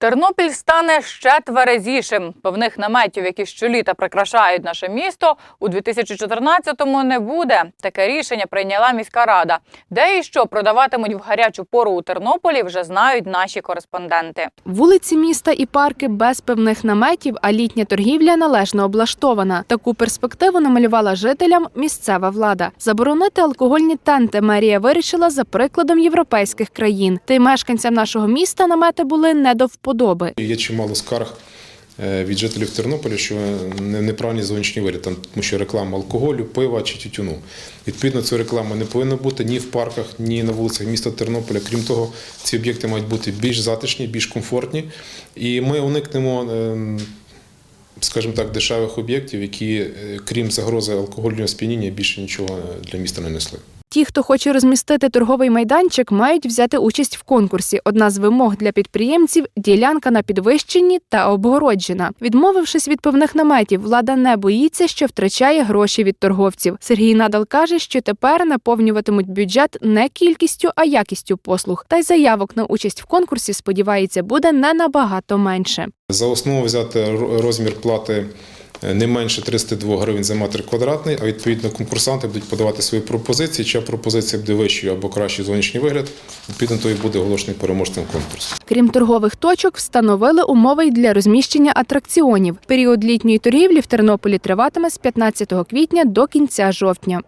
Тернопіль стане ще тверезішим. Повних наметів, які щоліта прикрашають наше місто, у 2014-му не буде. Таке рішення прийняла міська рада. Де і що продаватимуть в гарячу пору у Тернополі, вже знають наші кореспонденти. Вулиці міста і парки без певних наметів, а літня торгівля належно облаштована. Таку перспективу намалювала жителям місцева влада. Заборонити алкогольні тенти мерія вирішила за прикладом європейських країн. Та й мешканцям нашого міста намети були не до вподоби. Є чимало скарг е, від жителів Тернополя, що не- неправильні зовнішні вигляд, там, тому що реклама алкоголю, пива чи тютюну. Відповідно, цю рекламу не повинно бути ні в парках, ні на вулицях міста Тернополя. Крім того, ці об'єкти мають бути більш затишні, більш комфортні. І ми уникнемо, ем, скажімо так, дешевих об'єктів, які, е, крім загрози алкогольного сп'яніння, більше нічого для міста не несли. Ті, хто хоче розмістити торговий майданчик, мають взяти участь в конкурсі. Одна з вимог для підприємців ділянка на підвищенні та обгороджена. Відмовившись від певних наметів, влада не боїться, що втрачає гроші від торговців. Сергій Надал каже, що тепер наповнюватимуть бюджет не кількістю, а якістю послуг. Та й заявок на участь в конкурсі, сподівається, буде не набагато менше. За основу взяти розмір плати не менше 32 гривень за метр квадратний, а відповідно конкурсанти будуть подавати свої пропозиції. Чия пропозиція буде вищою або кращий зовнішній вигляд, відповідно то і буде оголошений переможцем конкурсу. Крім торгових точок, встановили умови й для розміщення атракціонів. Період літньої торгівлі в Тернополі триватиме з 15 квітня до кінця жовтня.